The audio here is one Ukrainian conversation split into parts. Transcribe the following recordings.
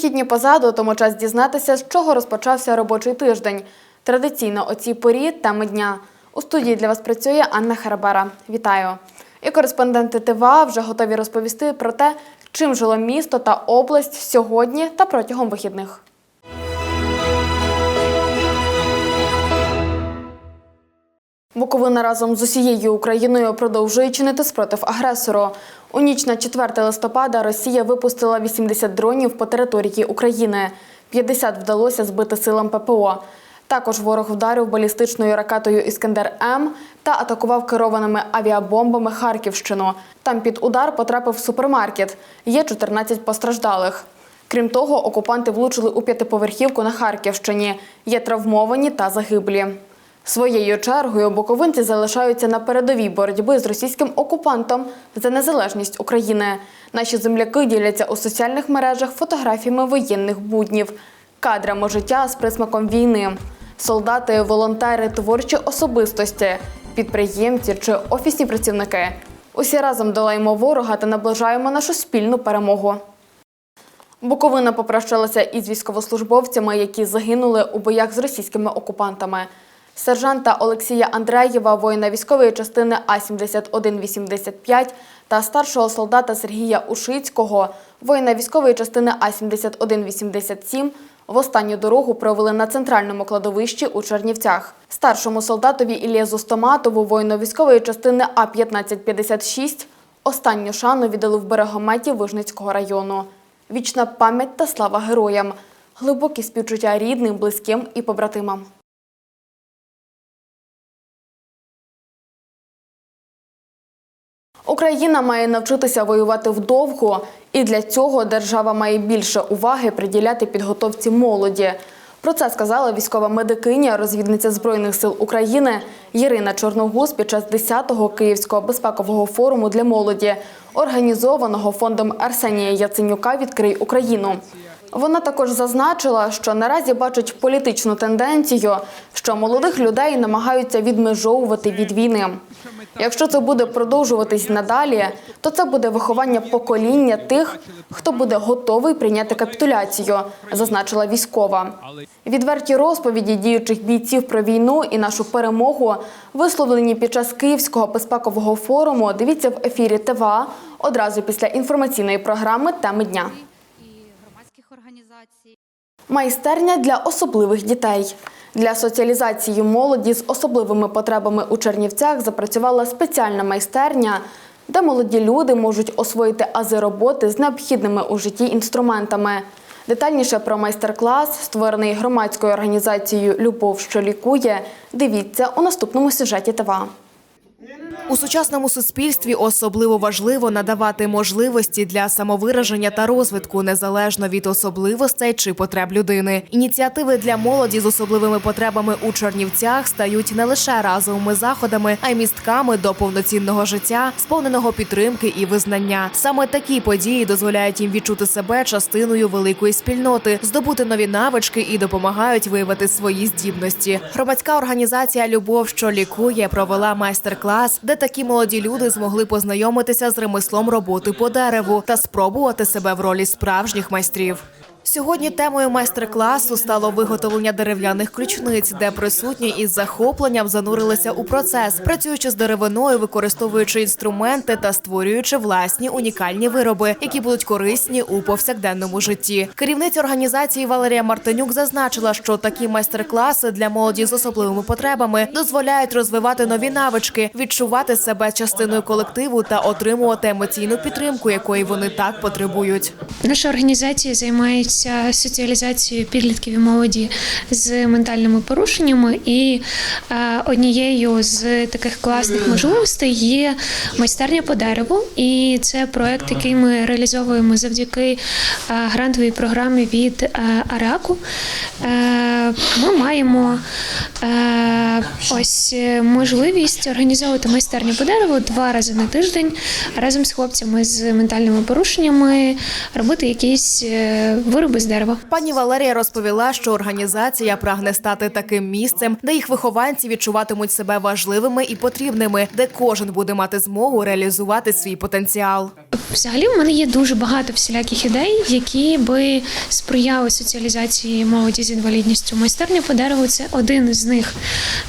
Вихідні позаду, тому час дізнатися, з чого розпочався робочий тиждень. Традиційно о цій порі теми дня. У студії для вас працює Анна Харабара. Вітаю! І кореспонденти ТВА вже готові розповісти про те, чим жило місто та область сьогодні та протягом вихідних. Буковина разом з усією Україною продовжує чинити спротив агресору. У ніч на 4 листопада Росія випустила 80 дронів по території України. 50 вдалося збити силам ППО. Також ворог вдарив балістичною ракетою Іскандер М та атакував керованими авіабомбами Харківщину. Там під удар потрапив супермаркет. Є 14 постраждалих. Крім того, окупанти влучили у п'ятиповерхівку на Харківщині. Є травмовані та загиблі. Своєю чергою буковинці залишаються на передовій боротьби з російським окупантом за незалежність України. Наші земляки діляться у соціальних мережах фотографіями воєнних буднів, кадрами життя з присмаком війни. Солдати, волонтери, творчі особистості, підприємці чи офісні працівники. Усі разом долаємо ворога та наближаємо нашу спільну перемогу. Буковина попрощалася із військовослужбовцями, які загинули у боях з російськими окупантами. Сержанта Олексія Андреєва, воїна військової частини А-7185 та старшого солдата Сергія Ушицького, воїна військової частини А-7187 в останню дорогу провели на центральному кладовищі у Чернівцях. Старшому солдатові Іллєзу Стоматову, воїну військової частини А-1556, останню шану віддали в берегометі Вижницького району. Вічна пам'ять та слава героям, глибокі співчуття рідним, близьким і побратимам. Україна має навчитися воювати вдовго, і для цього держава має більше уваги приділяти підготовці молоді. Про це сказала військова медикиня, розвідниця Збройних сил України Ірина Чорногуз під час 10-го Київського безпекового форуму для молоді, організованого фондом Арсенія Яценюка Відкрий Україну. Вона також зазначила, що наразі бачить політичну тенденцію, що молодих людей намагаються відмежовувати від війни. Якщо це буде продовжуватись надалі, то це буде виховання покоління тих, хто буде готовий прийняти капітуляцію, зазначила військова. Відверті розповіді діючих бійців про війну і нашу перемогу висловлені під час Київського безпекового форуму. Дивіться в ефірі ТВА одразу після інформаційної програми Теми дня. Майстерня для особливих дітей. Для соціалізації молоді з особливими потребами у Чернівцях запрацювала спеціальна майстерня, де молоді люди можуть освоїти ази роботи з необхідними у житті інструментами. Детальніше про майстер-клас, створений громадською організацією Любов, що лікує, дивіться у наступному сюжеті ТВА. У сучасному суспільстві особливо важливо надавати можливості для самовираження та розвитку незалежно від особливостей чи потреб людини. Ініціативи для молоді з особливими потребами у Чернівцях стають не лише разовими заходами, а й містками до повноцінного життя, сповненого підтримки і визнання. Саме такі події дозволяють їм відчути себе частиною великої спільноти, здобути нові навички і допомагають виявити свої здібності. Громадська організація Любов, що лікує, провела майстер-клас, де такі молоді люди змогли познайомитися з ремеслом роботи по дереву та спробувати себе в ролі справжніх майстрів. Сьогодні темою майстер-класу стало виготовлення дерев'яних ключниць, де присутні із захопленням занурилися у процес, працюючи з деревиною, використовуючи інструменти та створюючи власні унікальні вироби, які будуть корисні у повсякденному житті. Керівниця організації Валерія Мартинюк зазначила, що такі майстер-класи для молоді з особливими потребами дозволяють розвивати нові навички, відчувати себе частиною колективу та отримувати емоційну підтримку, якої вони так потребують. Наша організація займається соціалізацією підлітків і молоді з ментальними порушеннями, і е, однією з таких класних можливостей є майстерня по дереву. І це проект, який ми реалізовуємо завдяки е, грантовій програмі від е, Араку. Ми маємо ось можливість організовувати майстерню по дереву два рази на тиждень разом з хлопцями з ментальними порушеннями, робити якісь вироби без дерева. Пані Валерія розповіла, що організація прагне стати таким місцем, де їх вихованці відчуватимуть себе важливими і потрібними, де кожен буде мати змогу реалізувати свій потенціал. Взагалі, в мене є дуже багато всіляких ідей, які би сприяли соціалізації молоді з інвалідністю. Майстерня по дереву це один з них.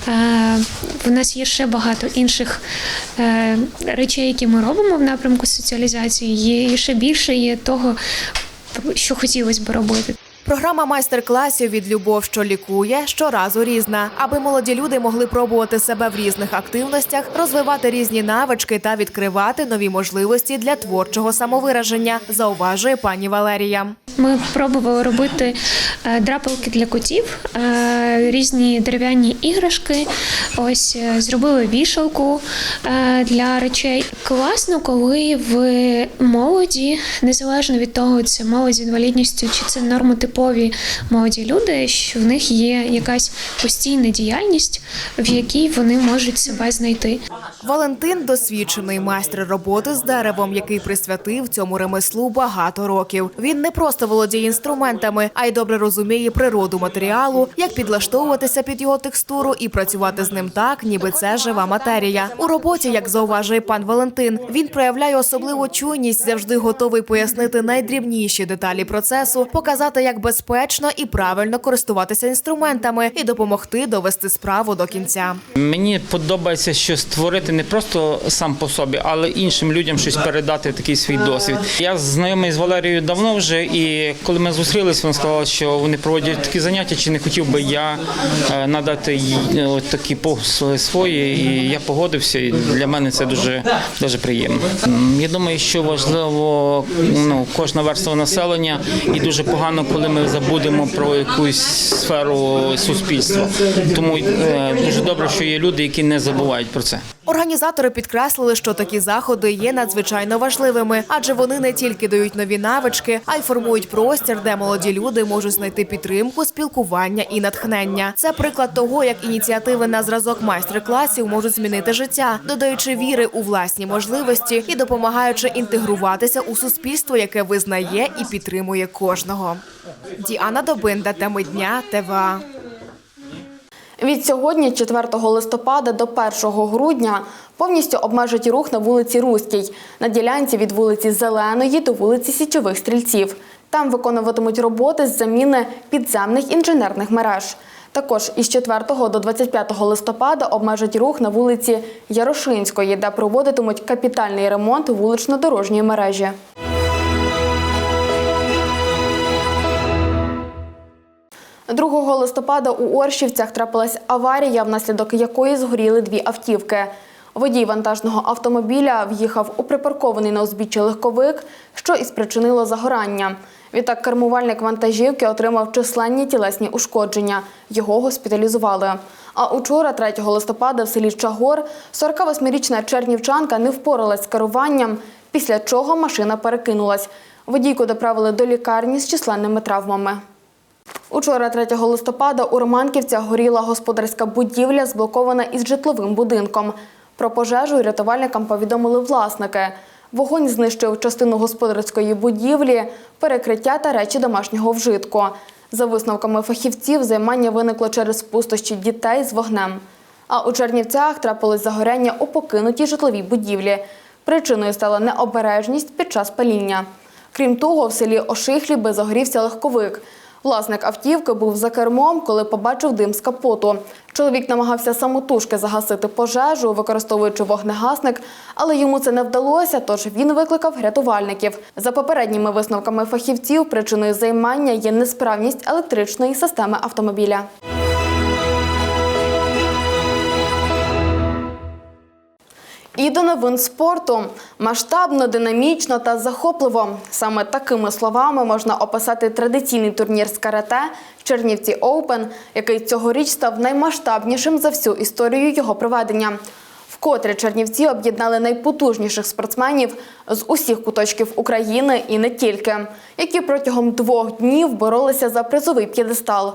Е, В нас є ще багато інших е, речей, які ми робимо в напрямку соціалізації. Є ще більше є того, що хотілося б робити. Програма майстер-класів від любов, що лікує, щоразу різна, аби молоді люди могли пробувати себе в різних активностях, розвивати різні навички та відкривати нові можливості для творчого самовираження, зауважує пані Валерія. Ми пробували робити е, драпелки для котів, е, різні дерев'яні іграшки. Ось е, зробили вішалку для речей. Класно, коли в молоді, незалежно від того, це молодь з інвалідністю чи це нормотипові молоді люди, що в них є якась постійна діяльність, в якій вони можуть себе знайти. Валентин досвідчений майстер роботи з деревом, який присвятив цьому ремеслу багато років. Він не просто володіє інструментами, а й добре розуміє природу матеріалу, як підлаштовуватися під його текстуру і працювати з ним так, ніби це жива матерія. У роботі, як зауважує пан Валентин, він проявляє особливу чуйність, завжди готовий пояснити найдрібніші деталі процесу, показати, як безпечно і правильно користуватися інструментами і допомогти довести справу до кінця. Мені подобається, що створити не просто сам по собі, але іншим людям щось передати такий свій досвід. Я знайомий з Валерією давно вже, і коли ми зустрілися, вона сказала, що вони проводять такі заняття, чи не хотів би я е, надати їй е, такі послуги свої, і я погодився. І для мене це дуже дуже приємно. Я думаю, що важливо ну, кожна верства населення, і дуже погано, коли ми забудемо про якусь сферу суспільства. Тому е, дуже добре, що є люди, які не забувають про це. Організатори підкреслили, що такі заходи є надзвичайно важливими, адже вони не тільки дають нові навички, а й формують простір, де молоді люди можуть знайти підтримку, спілкування і натхнення. Це приклад того, як ініціативи на зразок майстер-класів можуть змінити життя, додаючи віри у власні можливості і допомагаючи інтегруватися у суспільство, яке визнає і підтримує кожного. Діана Добинда, теми дня ТВА. Від сьогодні, 4 листопада до 1 грудня, повністю обмежать рух на вулиці Руській, на ділянці від вулиці Зеленої до вулиці Січових Стрільців. Там виконуватимуть роботи з заміни підземних інженерних мереж. Також із 4 до 25 листопада обмежать рух на вулиці Ярошинської, де проводитимуть капітальний ремонт вулично-дорожньої мережі. Другого листопада у Оршівцях трапилась аварія, внаслідок якої згоріли дві автівки. Водій вантажного автомобіля в'їхав у припаркований на узбіччі легковик, що і спричинило загорання. Відтак кермувальник вантажівки отримав численні тілесні ушкодження. Його госпіталізували. А учора, 3 листопада, в селі Чагор 48-річна чернівчанка не впоралась з керуванням, після чого машина перекинулась. Водійку доправили до лікарні з численними травмами. Учора, 3 листопада, у Романківцях горіла господарська будівля, зблокована із житловим будинком. Про пожежу рятувальникам повідомили власники. Вогонь знищив частину господарської будівлі, перекриття та речі домашнього вжитку. За висновками фахівців, займання виникло через пустощі дітей з вогнем. А у Чернівцях трапилось загоряння у покинутій житловій будівлі. Причиною стала необережність під час паління. Крім того, в селі Ошихліби загорівся легковик. Власник автівки був за кермом, коли побачив дим з капоту. Чоловік намагався самотужки загасити пожежу, використовуючи вогнегасник, але йому це не вдалося, тож він викликав рятувальників. За попередніми висновками фахівців, причиною займання є несправність електричної системи автомобіля. І до новин спорту масштабно, динамічно та захопливо. Саме такими словами можна описати традиційний турнір з карате Чернівці Оупен, який цьогоріч став наймасштабнішим за всю історію його проведення. Вкотре Чернівці об'єднали найпотужніших спортсменів з усіх куточків України і не тільки, які протягом двох днів боролися за призовий п'єдестал.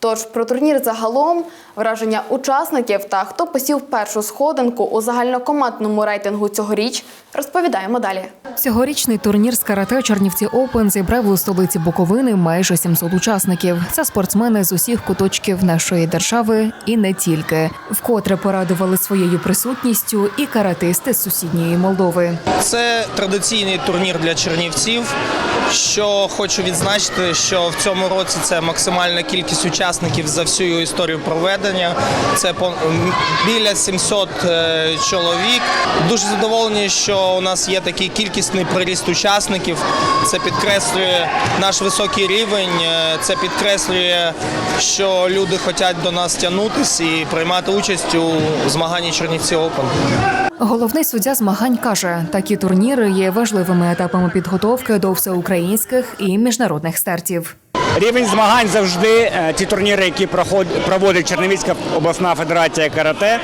Тож про турнір загалом, враження учасників та хто посів першу сходинку у загальнокомандному рейтингу цьогоріч, розповідаємо далі. Цьогорічний турнір з карате Чернівці Оупен зібрав у столиці Буковини майже 700 учасників. Це спортсмени з усіх куточків нашої держави і не тільки. Вкотре порадували своєю присутністю і каратисти з сусідньої Молдови. Це традиційний турнір для чернівців. Що хочу відзначити, що в цьому році це максимальна кількість учасників за всю історію проведення. Це біля 700 е, чоловік. Дуже задоволені, що у нас є такий кількісний приріст учасників. Це підкреслює наш високий рівень. е, Це підкреслює, що люди хочуть до нас тягнутися і приймати участь у змаганні Чернівці Open. Головний суддя змагань каже, такі турніри є важливими етапами підготовки до всеукраїнських і міжнародних стартів. Рівень змагань завжди е, ті турніри, які проводить Чернівецька обласна федерація карате е,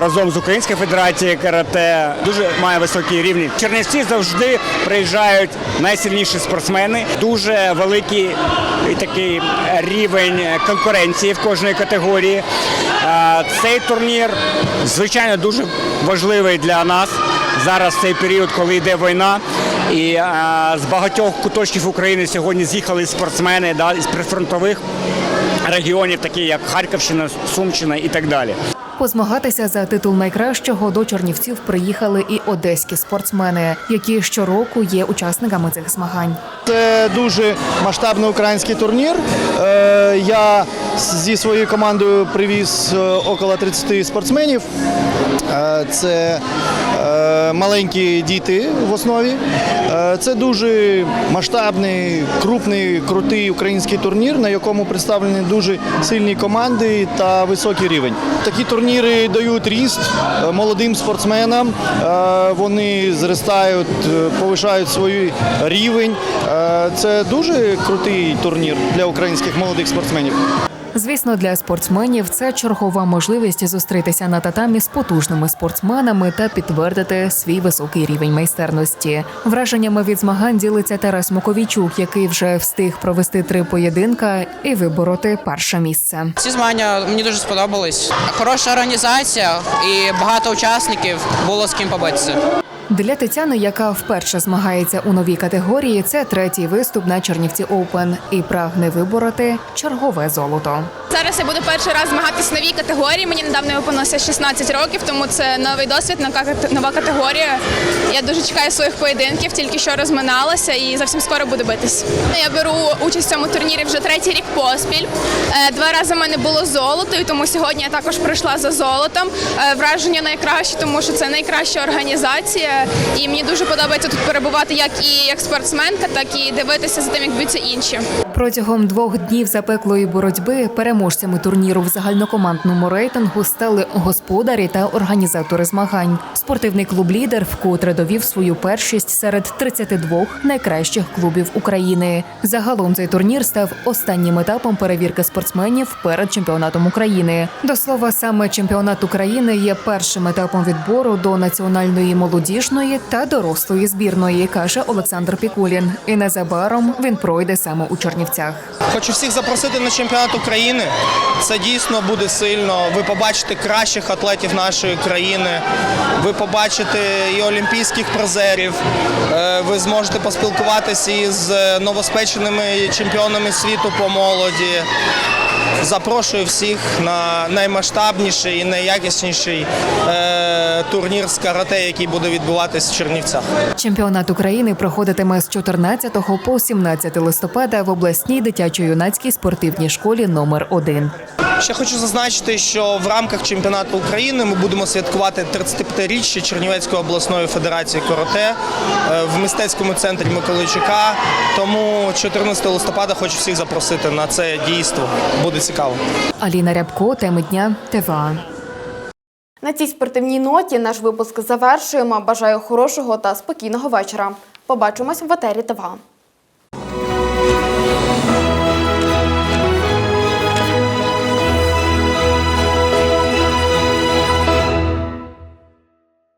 разом з Українською федерацією карате, дуже має високий рівень. Чернівці завжди приїжджають найсильніші спортсмени. Дуже великий такий рівень конкуренції в кожній категорії. Е, Цей турнір звичайно дуже важливий для нас зараз цей період, коли йде війна. І е, з багатьох куточків України сьогодні з'їхали спортсмени да, із прифронтових регіонів, такі як Харківщина, Сумщина і так далі. Позмагатися за титул найкращого до Чернівців приїхали і одеські спортсмени, які щороку є учасниками цих змагань. Це дуже масштабний український турнір. Е, Я зі своєю командою привіз е, около 30 спортсменів. Е, Це маленькі діти в основі. Е, Це дуже масштабний, крупний, крутий український турнір, на якому представлені дуже сильні команди та високий рівень. Такі турніри дають ріст е, молодим спортсменам. Е, Вони зростають, повишають свій рівень. Це дуже крутий турнір для українських молодих спортсменів. Звісно, для спортсменів це чергова можливість зустрітися на татамі з потужними спортсменами та підтвердити свій високий рівень майстерності. Враженнями від змагань ділиться Тарас Муковійчук, який вже встиг провести три поєдинка і вибороти перше місце. Ці змагання мені дуже сподобались. Хороша організація і багато учасників було з ким побитися. Для Тетяни, яка вперше змагається у новій категорії, це третій виступ на Чернівці Оупен і прагне вибороти чергове золото. Зараз я буду перший раз змагатися в новій категорії. Мені недавно виповнилося 16 років, тому це новий досвід, нова кате- категорія. Я дуже чекаю своїх поєдинків, тільки що розминалася і зовсім скоро буду битись. Я беру участь в цьому турнірі вже третій рік поспіль. Е, Два рази в мене було золото, і тому сьогодні я також прийшла за золотом. Е, Враження найкраще, тому що це найкраща організація, і мені дуже подобається тут перебувати як і як спортсменка, так і дивитися за тим, як б'ються інші. Протягом двох днів запеклої боротьби переможцями турніру в загальнокомандному рейтингу стали господарі та організатори змагань. Спортивний клуб Лідер вкотре довів свою першість серед 32 найкращих клубів України. Загалом цей турнір став останнім етапом перевірки спортсменів перед чемпіонатом України. До слова, саме чемпіонат України є першим етапом відбору до національної молодіжної та дорослої збірної, каже Олександр Пікулін. І незабаром він пройде саме у Чернівцях. Хочу всіх запросити на чемпіонат України. Це дійсно буде сильно. Ви побачите кращих атлетів нашої країни. Ви побачите і олімпійських призерів. Е, Ви зможете поспілкуватися із новоспеченими чемпіонами світу по молоді. Запрошую всіх на наймасштабніший і найякісніший е, турнір з карате, який буде відбуватись в Чернівцях. Чемпіонат України проходитиме з 14 по 17 листопада в обласній дитячо-юнацькій спортивній школі номер 1 Ще хочу зазначити, що в рамках чемпіонату України ми будемо святкувати 35-річчя Чернівецької обласної федерації карате е, в мистецькому центрі Миколайчука. Тому 14 листопада хочу всіх запросити на це дійство. Буде цікаво. Аліна Рябко, теми дня ТВА. На цій спортивній ноті наш випуск завершуємо. Бажаю хорошого та спокійного вечора. Побачимось в етері ТВА.